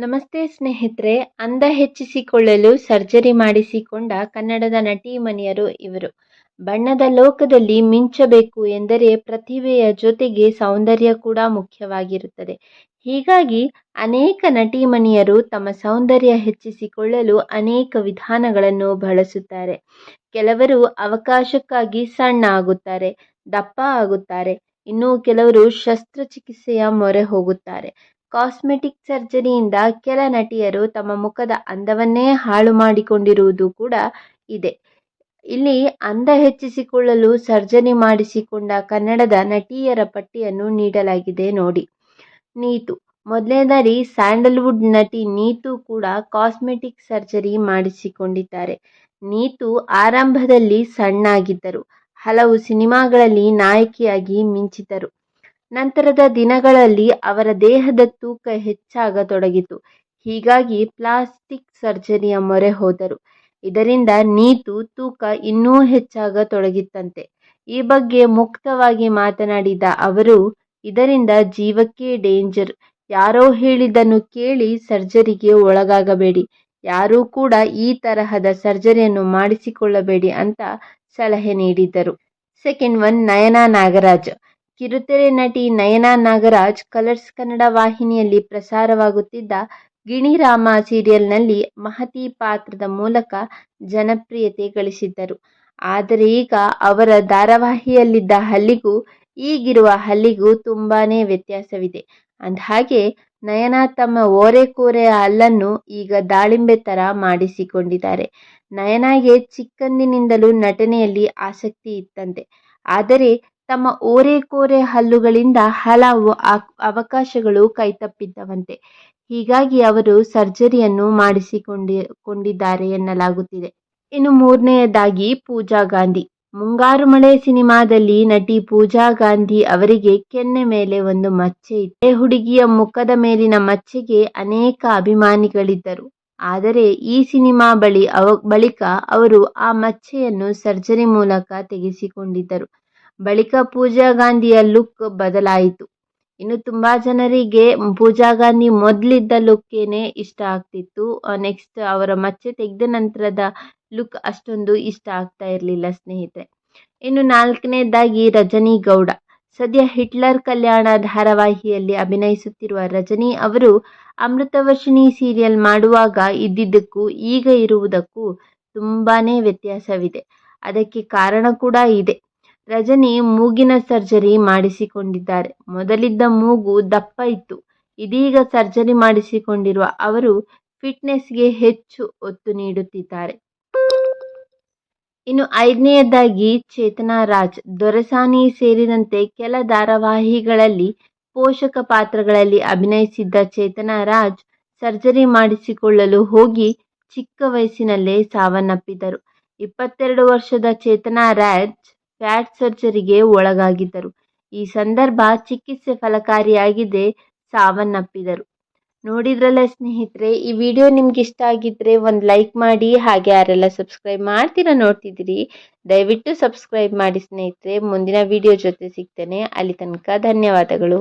ನಮಸ್ತೆ ಸ್ನೇಹಿತರೆ, ಅಂದ ಹೆಚ್ಚಿಸಿಕೊಳ್ಳಲು ಸರ್ಜರಿ ಮಾಡಿಸಿಕೊಂಡ ಕನ್ನಡದ ನಟಿ ಮನೆಯರು ಇವರು. ಬಣ್ಣದ ಲೋಕದಲ್ಲಿ ಮಿಂಚಬೇಕು ಎಂದರೆ ಪ್ರತಿಭೆಯ ಜೊತೆಗೆ ಸೌಂದರ್ಯ ಕೂಡ ಮುಖ್ಯವಾಗಿರುತ್ತದೆ. ಹೀಗಾಗಿ ಅನೇಕ ನಟಿ ನಟಿಮಣಿಯರು ತಮ್ಮ ಸೌಂದರ್ಯ ಹೆಚ್ಚಿಸಿಕೊಳ್ಳಲು ಅನೇಕ ವಿಧಾನಗಳನ್ನು ಬಳಸುತ್ತಾರೆ. ಕೆಲವರು ಅವಕಾಶಕ್ಕಾಗಿ ಸಣ್ಣ ಆಗುತ್ತಾರೆ, ದಪ್ಪ ಆಗುತ್ತಾರೆ. ಇನ್ನು ಕೆಲವರು ಶಸ್ತ್ರಚಿಕಿತ್ಸೆಯ ಮೊರೆ ಹೋಗುತ್ತಾರೆ. ಕಾಸ್ಮೆಟಿಕ್ ಸರ್ಜರಿಯಿಂದ ಕೆಲ ನಟಿಯರು ತಮ್ಮ ಮುಖದ ಅಂದವನ್ನೇ ಹಾಳು ಮಾಡಿಕೊಂಡಿರುವುದು ಕೂಡ ಇದೆ. ಇಲ್ಲಿ ಅಂದ ಹೆಚ್ಚಿಸಿಕೊಳ್ಳಲು ಸರ್ಜರಿ ಮಾಡಿಸಿಕೊಂಡ ಕನ್ನಡದ ನಟಿಯರ ಪಟ್ಟಿಯನ್ನು ನೀಡಲಾಗಿದೆ ನೋಡಿ. ನೀತು. ಮೊದಲನೇದಾರಿ ಸ್ಯಾಂಡಲ್ವುಡ್ ನಟಿ ನೀತು ಕೂಡ ಕಾಸ್ಮೆಟಿಕ್ ಸರ್ಜರಿ ಮಾಡಿಸಿಕೊಂಡಿದ್ದಾರೆ. ನೀತು ಆರಂಭದಲ್ಲಿ ಸಣ್ಣಾಗಿದ್ದರು. ಹಲವು ಸಿನಿಮಾಗಳಲ್ಲಿ ನಾಯಕಿಯಾಗಿ ಮಿಂಚಿದರು ನಂತರದ ದಿನಗಳಲ್ಲಿ ಅವರ ದೇಹದ ತೂಕ ಹೆಚ್ಚಾಗತೊಡಗಿತು. ಹೀಗಾಗಿ ಪ್ಲಾಸ್ಟಿಕ್ ಸರ್ಜರಿಯ ಮೊರೆ ಹೋದರು. ಇದರಿಂದ ನೀತು, ತೂಕ ಇನ್ನೂ ಹೆಚ್ಚಾಗತೊಡಗಿತ್ತಂತೆ. ಈ ಬಗ್ಗೆ ಮುಕ್ತವಾಗಿ ಮಾತನಾಡಿದ ಅವರು, ಇದರಿಂದ ಜೀವಕ್ಕೆ ಡೇಂಜರ್. ಯಾರೋ ಹೇಳಿದ್ದನ್ನು ಕೇಳಿ ಸರ್ಜರಿಗೆ ಒಳಗಾಗಬೇಡಿ. ಯಾರೂ ಕೂಡ ಈ ತರಹದ ಸರ್ಜರಿಯನ್ನು ಮಾಡಿಸಿಕೊಳ್ಳಬೇಡಿ ಅಂತ ಸಲಹೆ ನೀಡಿದ್ದರು. Second one Nayana Nagaraj. ಕಿರುತೆರೆ ನಟಿ ನಯನಾ ನಾಗರಾಜ್ ಕಲರ್ಸ್ ಕನ್ನಡ ವಾಹಿನಿಯಲ್ಲಿ ಪ್ರಸಾರವಾಗುತ್ತಿದ್ದ ಗಿಣಿರಾಮ ಸೀರಿಯಲ್ನಲ್ಲಿ ಮಹತಿ ಪಾತ್ರದ ಮೂಲಕ ಜನಪ್ರಿಯತೆ ಗಳಿಸಿದ್ದರು. ಆದರೆ ಈಗ ಅವರ ಧಾರಾವಾಹಿಯಲ್ಲಿದ್ದ ಹಲ್ಲಿಗೂ, ಈಗಿರುವ ಹಲ್ಲಿಗೂ ತುಂಬಾನೇ ವ್ಯತ್ಯಾಸವಿದೆ. ಅಂದಹಾಗೆ, ನಯನಾ ತಮ್ಮ ಓರೆಕೋರೆಯ ಹಲ್ಲನ್ನು ಈಗ ದಾಳಿಂಬೆ ಥರ ಮಾಡಿಸಿಕೊಂಡಿದ್ದಾರೆ. ನಯನಾಗೆ ಚಿಕ್ಕಂದಿನಿಂದಲೂ ನಟನೆಯಲ್ಲಿ ಆಸಕ್ತಿ ಇತ್ತಂತೆ. ಆದರೆ ತಮ್ಮ ಓರೆಕೋರೆ ಹಲ್ಲುಗಳಿಂದ ಹಲವು ಅವಕಾಶಗಳು ಕೈತಪ್ಪಿದ್ದವಂತೆ. ಹೀಗಾಗಿ ಅವರು ಸರ್ಜರಿಯನ್ನು ಮಾಡಿಸಿಕೊಂಡಿ ಕೊಂಡಿದ್ದಾರೆ ಎನ್ನಲಾಗುತ್ತಿದೆ. ಇನ್ನು ಮೂರನೆಯದಾಗಿ ಪೂಜಾ ಗಾಂಧಿ. ಮುಂಗಾರು ಮಳೆ ಸಿನಿಮಾದಲ್ಲಿ ನಟಿ ಪೂಜಾ ಗಾಂಧಿ ಅವರಿಗೆ ಕೆನ್ನೆ ಮೇಲೆ ಒಂದು ಮಚ್ಚೆ ಇದೆ ಹುಡುಗಿಯ ಮುಖದ ಮೇಲಿನ ಮಚ್ಚೆಗೆ ಅನೇಕ ಅಭಿಮಾನಿಗಳಿದ್ದರು. ಆದರೆ ಈ ಸಿನಿಮಾ ಬಳಿ ಅವ ಬಳಿಕ ಅವರು ಆ ಮಚ್ಚೆಯನ್ನು ಸರ್ಜರಿ ಮೂಲಕ ತೆಗೆಸಿಕೊಂಡಿದ್ದರು. ಬಳಿಕ ಪೂಜಾ ಗಾಂಧಿಯ ಲುಕ್ ಬದಲಾಯಿತು. ಇನ್ನು ತುಂಬಾ ಜನರಿಗೆ ಪೂಜಾ ಗಾಂಧಿ ಮೊದಲಿದ್ದ ಲುಕ್ಕೇನೆ ಇಷ್ಟ ಆಗ್ತಿತ್ತು ನೆಕ್ಸ್ಟ್ ಅವರ ಮಚ್ಚೆ ತೆಗೆದ ನಂತರದ ಲುಕ್ ಅಷ್ಟೊಂದು ಇಷ್ಟ ಆಗ್ತಾ ಇರಲಿಲ್ಲ ಸ್ನೇಹಿತರೆ. ಇನ್ನು ನಾಲ್ಕನೇದಾಗಿ ರಜನಿ ಗೌಡ. ಸದ್ಯ ಹಿಟ್ಲರ್ ಕಲ್ಯಾಣ ಧಾರಾವಾಹಿಯಲ್ಲಿ ಅಭಿನಯಿಸುತ್ತಿರುವ ರಜನಿ ಅವರು ಅಮೃತವರ್ಷಿಣಿ ಸೀರಿಯಲ್ ಮಾಡುವಾಗ ಇದ್ದಿದ್ದಕ್ಕೂ ಈಗ ಇರುವುದಕ್ಕೂ ತುಂಬಾನೇ ವ್ಯತ್ಯಾಸವಿದೆ. ಅದಕ್ಕೆ ಕಾರಣ ಕೂಡ ಇದೆ. ರಜನಿ ಮೂಗಿನ ಸರ್ಜರಿ ಮಾಡಿಸಿಕೊಂಡಿದ್ದಾರೆ. ಮೊದಲಿದ್ದ ಮೂಗು ದಪ್ಪ ಇತ್ತು. ಇದೀಗ ಸರ್ಜರಿ ಮಾಡಿಸಿಕೊಂಡಿರುವ ಅವರು ಫಿಟ್ನೆಸ್ಗೆ ಹೆಚ್ಚು ಒತ್ತು ನೀಡುತ್ತಿದ್ದಾರೆ. ಇನ್ನು ಐದನೆಯದಾಗಿ ಚೇತನಾ ರಾಜ್. ದೊರೆಸಾನಿ ಸೇರಿದಂತೆ ಕೆಲ ಧಾರಾವಾಹಿಗಳಲ್ಲಿ ಪೋಷಕ ಪಾತ್ರಗಳಲ್ಲಿ ಅಭಿನಯಿಸಿದ್ದ ಚೇತನಾ ರಾಜ್ ಸರ್ಜರಿ ಮಾಡಿಸಿಕೊಳ್ಳಲು ಹೋಗಿ ಚಿಕ್ಕ ವಯಸ್ಸಿನಲ್ಲೇ ಸಾವನ್ನಪ್ಪಿದರು. ಇಪ್ಪತ್ತೆರಡು ವರ್ಷದ ಚೇತನಾ ರಾಜ್ ಫ್ಯಾಟ್ ಸರ್ಜರಿಗೆ ಒಳಗಾಗಿದ್ದರು. ಈ ಸಂದರ್ಭ ಚಿಕಿತ್ಸೆ ಫಲಕಾರಿಯಾಗಿದೆ ಸಾವನ್ನಪ್ಪಿದರು. ನೋಡಿದ್ರಲ್ಲ ಸ್ನೇಹಿತರೆ, ಈ ವಿಡಿಯೋ ನಿಮ್ಗೆ ಇಷ್ಟ ಆಗಿದ್ರೆ ಒಂದು ಲೈಕ್ ಮಾಡಿ, ಹಾಗೆ ಯಾರೆಲ್ಲ ಸಬ್ಸ್ಕ್ರೈಬ್ ಮಾಡ್ತೀರಾ ನೋಡ್ತಿದ್ದೀರಿ, ದಯವಿಟ್ಟು ಸಬ್ಸ್ಕ್ರೈಬ್ ಮಾಡಿ ಸ್ನೇಹಿತರೆ. ಮುಂದಿನ ವಿಡಿಯೋ ಜೊತೆ ಸಿಗ್ತೇನೆ. ಅಲ್ಲಿ ತನಕ ಧನ್ಯವಾದಗಳು.